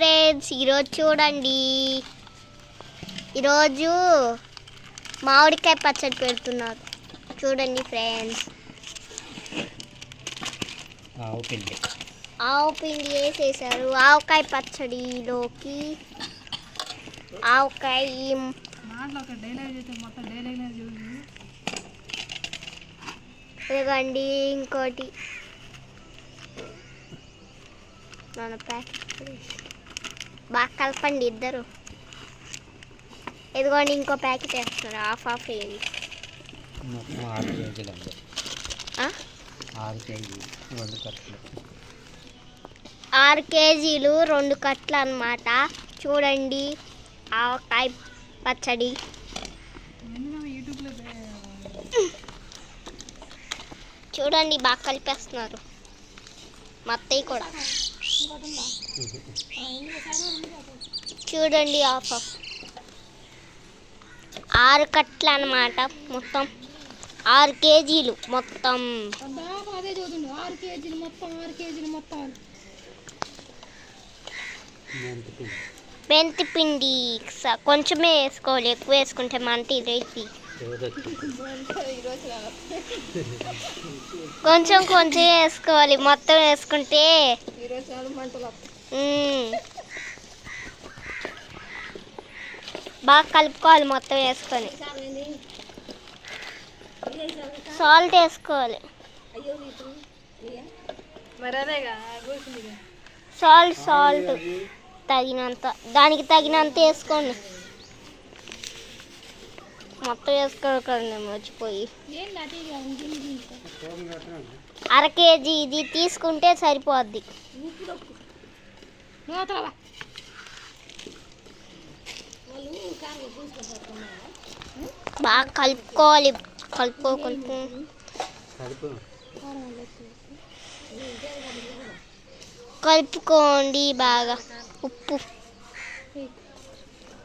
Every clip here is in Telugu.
ఫ్రెండ్స్ ఈరోజు చూడండి. ఈరోజు మామిడికాయ పచ్చడి పెడుతున్నారు. చూడండి ఫ్రెండ్స్. ఆవు పిండి. ఆవు పిండి వేసేసారు. ఆవకాయ పచ్చడిలోకి. ఆవకాయ ఇదిగోండి ఇంకోటి. మన ప్యాకెట్. బాగా కలపండి ఇద్దరు. ఇదిగోండి ఇంకో ప్యాకెట్ వేస్తున్నారు. హాఫ్ హాఫ్ ఆరు కేజీలు అండి. ఆ? ఆరు కేజీలు రెండు కట్టలు ఆరు కేజీలు రెండు కట్టలు అన్నమాట. చూడండి. ఆవకాయ పచ్చడి. చూడండి బాగా కలిపేస్తున్నారు మా అత్తయ్య కూడా. చూడండి ఆఫ్ ఆఫ్ ఆరు కట్టలు అన్నమాట మొత్తం. ఆరు కేజీలు మొత్తం. అదే ఆరు కేజీలు మొత్తం ఆరు కేజీలు మొత్తం మెంతి పిండి కొంచెమే వేసుకోవాలి ఎక్కువ వేసుకుంటే మంట ఇదైతే రోజొచ్చి కొంచెం కొంచెం వేసుకోవాలి మొత్తం వేసుకుంటే. బాగా కలుపుకోవాలి మొత్తం వేసుకొని. సాల్ట్ వేసుకోవాలి. సాల్ట్ సాల్ట్ తగినంత దానికి తగినంత వేసుకోండి. మొత్తం వేసుకోకండి మర్చిపోయి. అర కేజీ ఇది తీసుకుంటే సరిపోద్ది. అవుతావా బాగా కలుపుకోవాలి. కలుపుకో కలుపు కలుపు. కలుపుకోండి బాగా. ఉప్పు.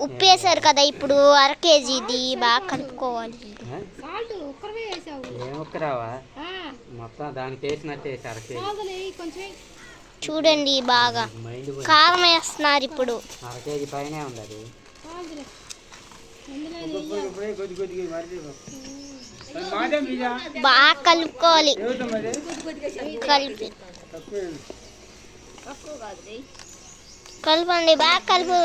ఉప్పు వేసారు కదా ఇప్పుడు అర కేజీది బాగా కలుపుకోవాలి. మొత్తం దానికి వేసినట్టు వేసి అర కేజీ. చూడండి బాగా. కారం వేస్తున్నారు ఇప్పుడు. బాగా కలుపుకోవాలి. కలిపి. కలపండి బాగా కలుపు.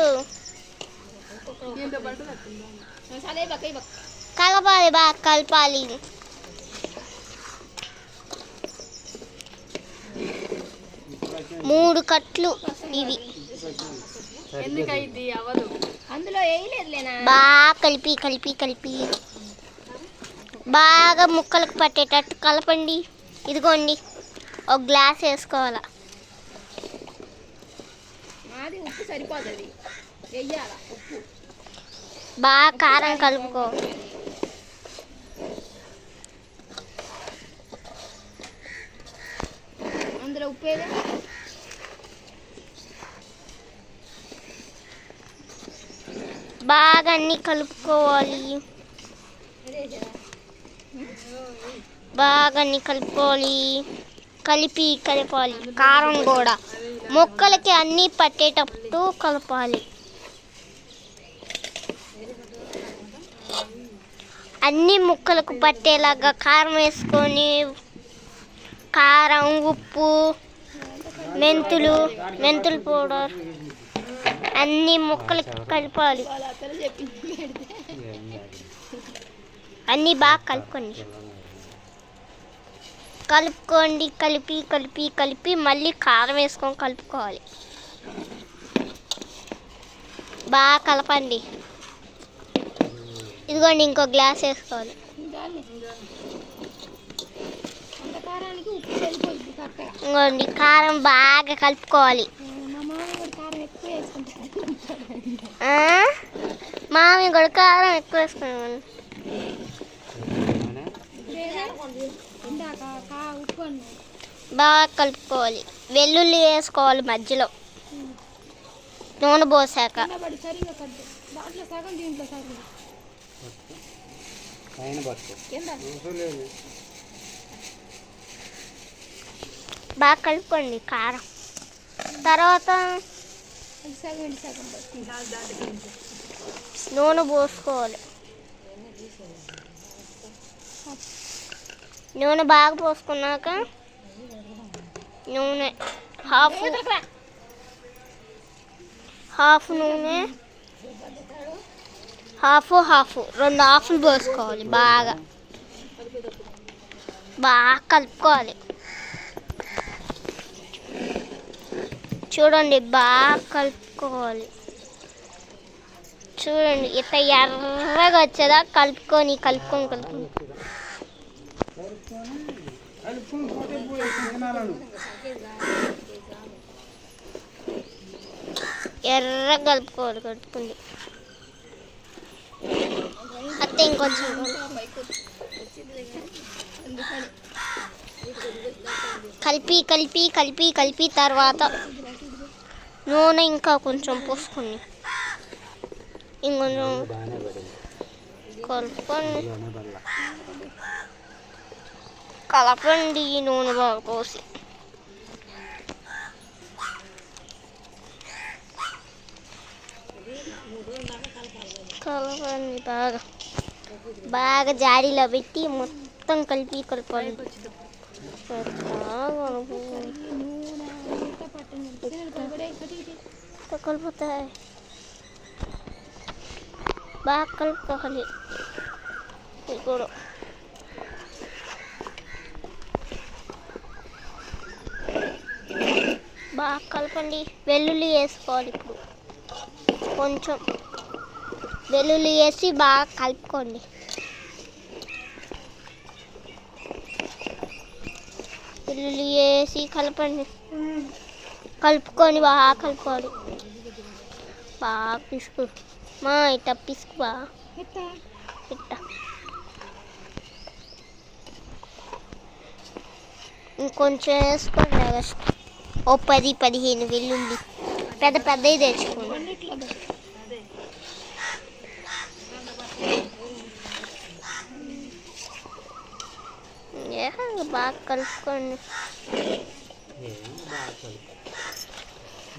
కలపాలి బాగా కలపాలి. మూడు కట్లు ఇవి. బాగా కలిపి కలిపి కలిపి. బాగా ముక్కలకు పట్టేటట్టు కలపండి. ఇదిగోండి ఒక గ్లాస్ వేసుకోవాలా? బాగా కారం కలుపుకో. అందులో ఉప్పు బాగా అన్ని కలుపుకోవాలి. బాగా అన్ని కలుపుకోవాలి. కలిపి కలపాలి. కారం కూడా. మొక్కలకి అన్నీ పట్టేటప్పుడు కలపాలి. అన్ని ముక్కలకు పట్టేలాగా కారం వేసుకొని కారం ఉప్పు మెంతులు మెంతులు పౌడర్ అన్ని ముక్కలకి కలపాలి. అన్నీ బాగా కలుపుకోండి. కలుపుకోండి కలిపి కలిపి కలిపి మళ్ళీ కారం వేసుకొని కలుపుకోవాలి. బాగా కలపండి. ఇదిగోండి ఇంకో గ్లాస్ వేసుకోవాలి. ఇదిగోండి కారం బాగా కలుపుకోవాలి మా మామ కూడా కారం ఎక్కువ వేసుకుంటాడు ఆ? మామి కూడా కారం ఎక్కువ వేసుకున్నాను బాగా కలుపుకోవాలి. వెల్లుల్లి వేసుకోవాలి మధ్యలో. నూనె పోసాక. బాగా కలుపుకోండి కారం. తర్వాత నూనె పోసుకోవాలి. నూనె బాగా పోసుకున్నాక నూనె హాఫ్ హాఫ్ నూనె హాఫ్ హాఫ్ రెండు హాఫ్లు పోసుకోవాలి బాగా. బాగా కలుపుకోవాలి. చూడండి బాగా కలుపుకోవాలి. చూడండి ఇంత ఎర్రగా వచ్చేదా కలుపుకొని కలుపుకొని కలుపుకొని. ఎర్ర కలుపుకోవాలి కలుపుకుంది అత్తే ఇంకొంచెం. కలిపి కలిపి కలిపి కలిపి తర్వాత నూనె ఇంకా కొంచెం పోసుకుని. ఇంకొంచెం కలపండి కలపండి ఈ నూనె బాగా పోసి. కలపండి బాగా. బాగా జాడీలో పెట్టి మొత్తం కలిపి కలపండి. బాగా కలుపు- నూనె అంతా పట్టండి తినడు పడబడే అటు ఇటు మొత్తం కలుపుతాయి బాగా కలుపుకోవాలి ఇది కూడా బాగా కలపండి వెల్లుల్లి వేసుకోవాలి ఇప్పుడు కొంచెం వెల్లుల్లి వేసి బాగా కలుపుకోండి వెల్లుల్లి వేసి కలపండి కలుపుకొని బాగా కలుపుకోవాలి బాగా పిసుకు. మా ఇట్ట పిసుకు ఎత్తా ఇట్ట. ఇంకొంచెం వేసుకోండి ఆగస్ట్ ఓ పది పదిహేను వెల్లుల్లి. పెద్ద పెద్దవి తెచ్చుకోండి. బాగా కలుపుకోండి. బాగా కలుపు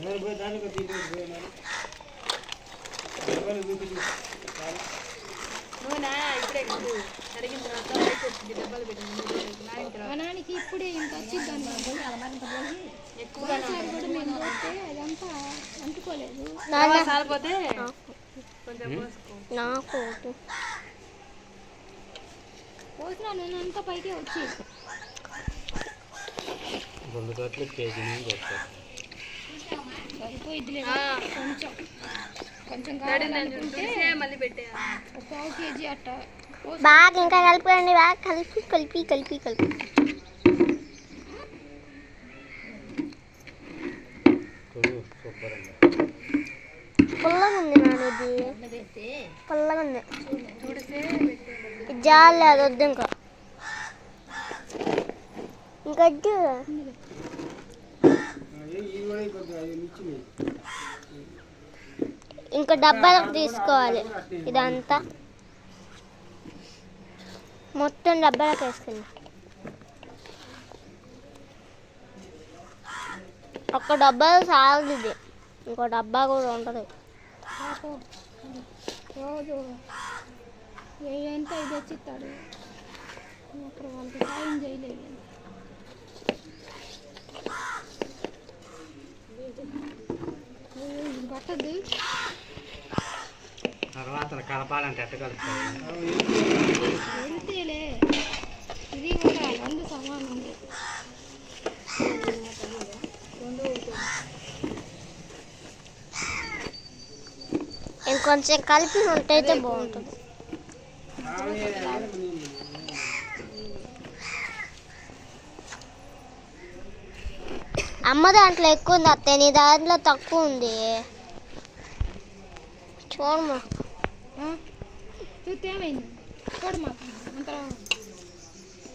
నూనె ఇప్పుడే కాదు కరిగిన తర్వాత రైస్ వచ్చింది డబ్బాలు పెట్టింది నానిన తర్వాత మా నాన్నకి ఇప్పుడే ఇంత వచ్చింది ఎక్కువగా ఒకసారి కూడా మేము పోతే అదంతా అంటుకోలేదు. నాకు-. పోసిన నూనె అంతా పైకే వచ్చి రెండు చోట్ల కేజీ నూనె సరిపోయిద్దిలే కొంచెం కొంచెం కావాలనుకుంటే మళ్ళీ పెట్టేయాలి ఒక పావు కేజీ అట్ట బాగా ఇంకా కలుపుకోండి బాగా కలిపి కలిపి కలిపి కలిపి. పుల్లగా ఉంది నాన్న ఇది. పుల్లగా ఉంది జాలి అది వద్దు ఇంకా. ఇంకా ఇంకా డబ్బాలకు తీసుకోవాలి ఇదంతా. మొత్తం డబ్బాలకు వేసుకుంది ఒక డబ్బా సాగదు ఇది. ఇంకో డబ్బా కూడా ఉంటుంది రోజు ఏ ఎంత ఇది వచ్చిస్తాడు అక్కడ వాళ్ళకి సాయం చేయలేదు ఇది పట్టద్దు తర్వాత కలపాలంటే ఎట్ట కలుపుతారు వెళ్తేలే ఇది కూడా రెండు సమానం. ఇంకొంచెం కలిపి ఉంటైతే బాగుంటుంది. అమ్మ దాంట్లో ఎక్కువ ఉంది అత్తయ్య నీ దాంట్లో తక్కువ ఉంది. చూడమ్మా చూస్తే ఏమైంది చూడు మాకు అంత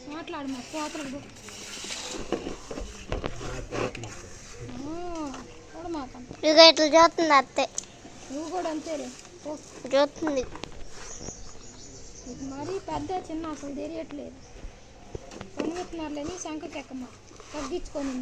మాట్లాడు మా కోతలకు చూడు మాకు ఇక ఇట్లా చూస్తుంది అత్తయ్య నువ్వు కూడా అంతేలే. చూస్తుంది. ఇది మరీ పెద్ద చిన్న అసలు తెలియట్లేదు. కొనుగొట్టున్నారులేని శంకకి ఎక్కమ్మ తగ్గించుకొని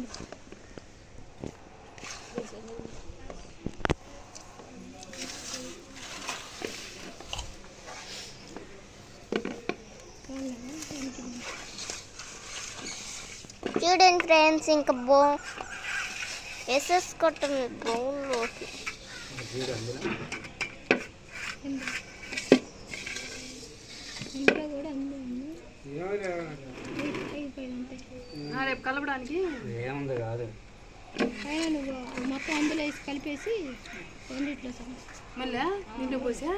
ఫ్రెండ్స్ ఇంకా బో వేసేసుకోవటం బౌల్లోకి రేపు కలపడానికి. ఏముంది కాదు. నువ్వు మొత్తం అందులో వేసి కలిపేసి రెండిట్లో మళ్ళా దీంట్లో పోసా?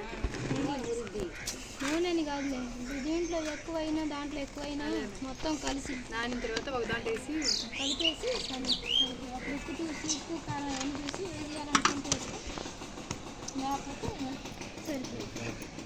నూనెని కాదులే ఇప్పుడు దీంట్లో ఎక్కువైనా దాంట్లో ఎక్కువైనా మొత్తం కలిసి నానిన తర్వాత ఒక దాంట్లో వేసి కలిపేసి ఉప్పు ఉప్పు కారం చూసి వేయాలనుకుంటే లేకపోతే సరిపోతుంది.